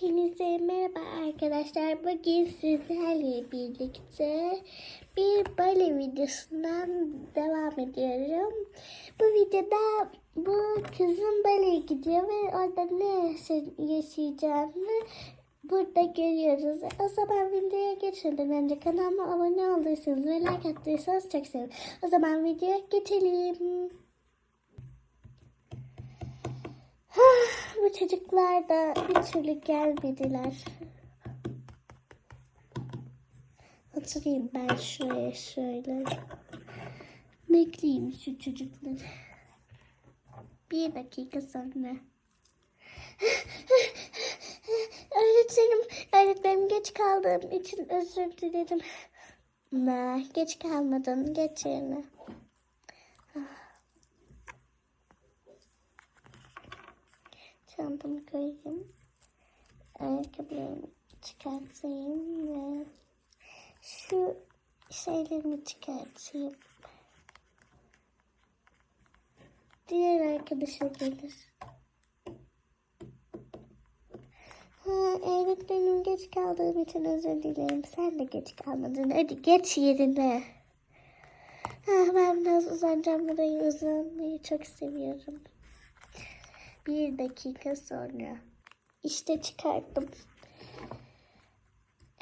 Hepinize merhaba arkadaşlar. Bugün sizlerle birlikte bir bale videosundan devam ediyorum. Bu videoda bu kızın baleye gidiyor ve orada ne yaşa- yaşayacağını burada görüyoruz. O zaman videoya geçmeden önce kanalıma abone olursanız ve like attıysanız çok sevinirim. O zaman videoya geçelim. Bu çocuklar da bir türlü gelmediler. Oturayım ben şuraya şöyle. Bekleyeyim şu çocukları. Bir dakika sonra. Öğretmenim, öğretmenim geç kaldığım için özür dilerim. Ne, geç kalmadın, geç yerine. Çantamı koyayım. Ayakkabılarımı çıkartayım ve şu şeylerimi çıkartayım. Diğer arkadaşa gelir. Ha, evet benim geç kaldığım için özür dilerim. Sen de geç kalmadın. Hadi geç yerine. Ha, ben biraz uzanacağım burayı uzanmayı çok seviyorum. Bir dakika sonra. İşte çıkarttım.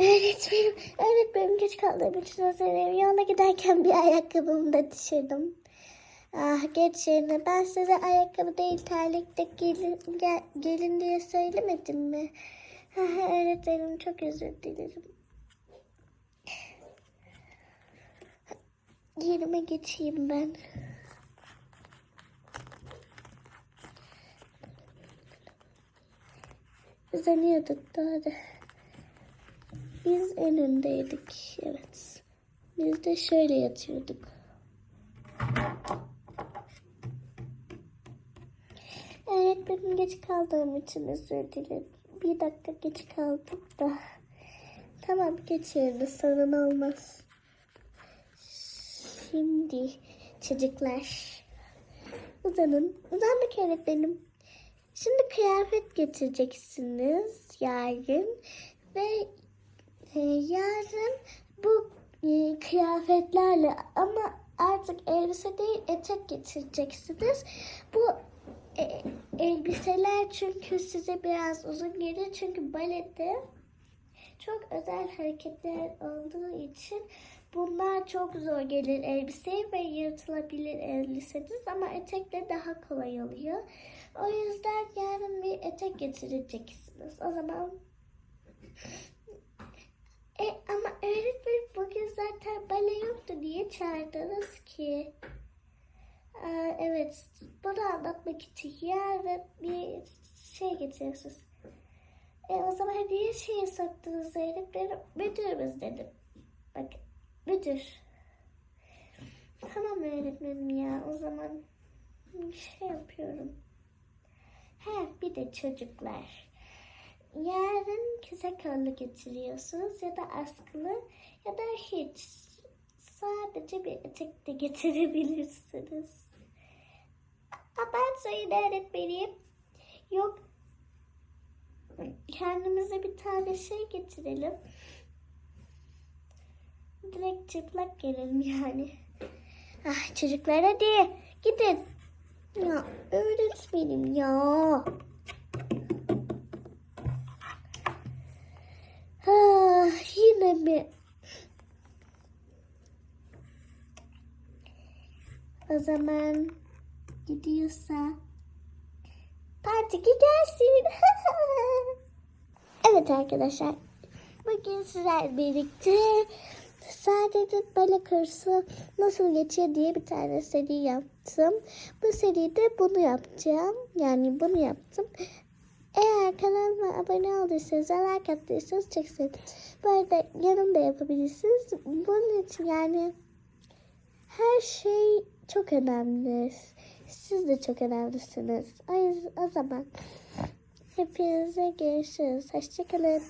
Öğretmenim, öğretmenim geç kaldığım için özür dilerim. Yola giderken bir ayakkabımı da düşürdüm. Ah geç yerine. Ben size ayakkabı değil terlikte gelin, gel, gelin diye söylemedim mi? Ah, öğretmenim çok özür dilerim. Yerime geçeyim ben. Uzanıyorduk daha da. Biz en öndeydik. Evet. Biz de şöyle yatıyorduk. Öğretmenim geç kaldığım için özür dilerim. Bir dakika geç kaldık da. Tamam geç yerine sorun olmaz. Şimdi çocuklar uzanın. Uzandık öğretmenim. Şimdi kıyafet getireceksiniz yarın ve e, yarın bu e, kıyafetlerle ama artık elbise değil etek getireceksiniz. Bu e, elbiseler çünkü size biraz uzun gelir çünkü balede çok özel hareketler olduğu için bunlar çok zor gelir elbiseye ve yırtılabilir elbiseniz ama etekle daha kolay oluyor. O yüzden yarın bir etek getireceksiniz. O zaman e, ama öğretmenim bugün zaten bale yoktu diye çağırdınız ki. Aa, evet bunu anlatmak için yarın bir şey getiriyorsunuz. E, o zaman niye şeye soktunuz öğretmenim? Müdürümüz dedim. Bakın müdür. Tamam öğretmenim ya o zaman şey yapıyorum. Ha bir de çocuklar. Yarın kısa kollu getiriyorsunuz ya da askılı ya da hiç. Sadece bir etek de getirebilirsiniz. Abartmayın öğretmenim. Yok kendimize bir tane şey getirelim. Direkt çıplak gelelim yani. Ah çocuklar hadi gidin. Ya öğretmenim ya. Ah, yine mi? O zaman gidiyorsa partiki gelsin. evet arkadaşlar. Bugün sizler birlikte sadece bale kursu nasıl geçiyor diye bir tane seri yaptım. Bu seride bunu yapacağım. Yani bunu yaptım. Eğer kanalıma abone olduysanız, like attıysanız çok sevinirim. Bu arada yanımda yapabilirsiniz. Bunun için yani her şey çok önemli. Siz de çok önemlisiniz. O, yüzden, o zaman hepinize görüşürüz. Hoşçakalın.